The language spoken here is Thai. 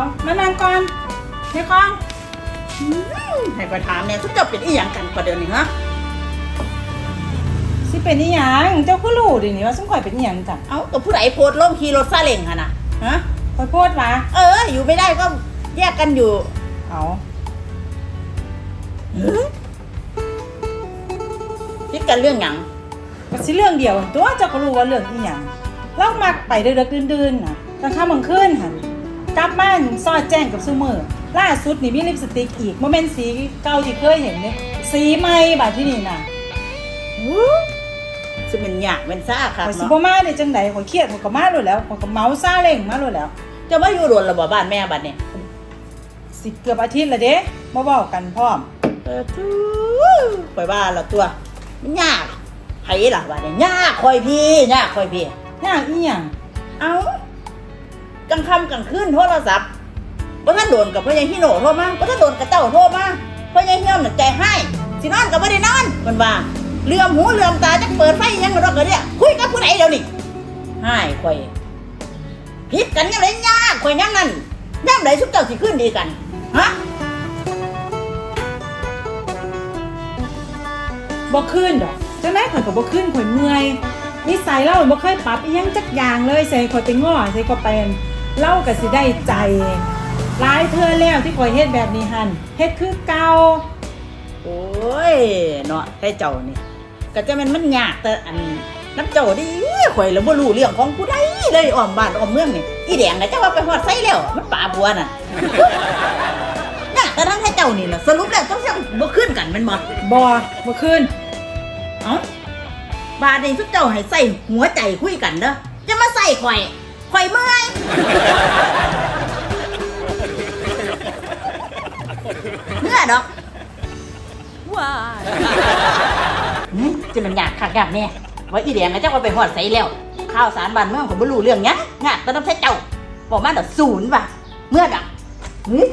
เอามานั่งก่อนเฮ้ยกองอืมให้ไปถามเนี่ยทุกเจ้าเป็นอีหยังกันประเดี๋ยวนี้ฮะสิเป็นอีหยังเจ้าก็รู้ดินี่ว่าสมข่อยเป็นอีหยังจ้ะเอ้ากับผู้ใดโพดล่มขี่รถซาเล้งฮะนะฮะข่อยโพดมาเออ อยู่ไม่ได้ก็แยกกันอยู่เอาคิดกันเรื่องหยังก็สิเรื่องเดียว ตัวเจ้าก็รู้ว่าเรื่องอีหยังเรามักไปเดึกๆดื่นๆน่ะกลางค่ำกลางคืนหั่น กลับบ้านซอดแจ้งกับซูมือล่าสุดนี่มีลิปสติกอีกบ่แม่นสีเก่าที่เคยเห็นเด้สีใหม่บาดที่นี่น่ะจะเป็นหยากเป็นซ่าครับข่อยสิเนาะบ่มาได้จังไดข่อยเครียดข่อยก็มาโลดแล้วข่อยก็เมาซาเล้งมาโลดแล้ว จะมาอยู่โดนระบบ้านแม่บัดเนี่ยสิเกือบอาทิตย์และเด้บ่เว้ากันพร้อมเออทูไปว่าละตัว มันยากไผล่ะบัดเนี่ยยากคอยพี่ยากคอยพี่ยากอีหยังเอ้า กลางค่ำกลางคืนโทรศัพท์ว่าท่านโดนกับพ่อใหญ่พี่โหนโทรมาว่าท่านโดนกับเต้าโทรมาพ่อใหญ่เฮี้ยมน่ะใจให้สินอนกับไม่ได้นอนมันว่าเลื่อมหูเลื่อมตาจักเปิดไฟยังกระดอกกระเดียคุยกับผู้ใดเดี๋ยวนี้ให้คอยผิดกันยังไงยากคอยยังนั่นย่ำไหนสุดเจ้าสิขึ้นดีกันฮะบ่ขึ้นดอกจังได๋ข่อยก็บ่ขึ้นข่อยเมื่อยนิสัยเราบ่เคยปรับอียังจักอย่างเลยใส่ข่อยไปง้อใส่ก็เป็น เล่าก็สิได้ใจหลายเทื่อแล้วที่ข่อยเฮ็ดแบบนี้หั่นเฮ็ดคือเก่าโอ้ยเนาะให้เจ้านี่ก็จะแมันมันยากแต่อันน้ำเจ้าดิข่อยแล้วบ่รู้เรื่องของผู้ใดเลยอ้อมบ้านอ้อมเมืองนี่อีแดงน่ะเจ้าว่าไปฮอดไสแล้ว มันป่าบัวน่ะน่ะแต่ทั้งให้เจ้านี่ล่ะสรุปแล้วต้องเสียบ่ขึ้นกันแมันบ่บ่บ่ขึ้นเอ้าบาดนี้ทุกเจ้าให้ใส่หัวใจคุยกันเด้อจะมาใส่ข่อย ข่อยเมื่อยเมื่อดอกว้ายหืมจะมันอยากขักอยากแน่ว่าอีแดงนะเจ้าว่าไปหอดใส่แล้ว ข้าวสารบ้านเมืองผมไม่รู้เรื่องเนี้ยงะแต่ต้องใช้เจ้าบอกมาแต่ศูนย์ว่ะเมื่อดักเฮ้ย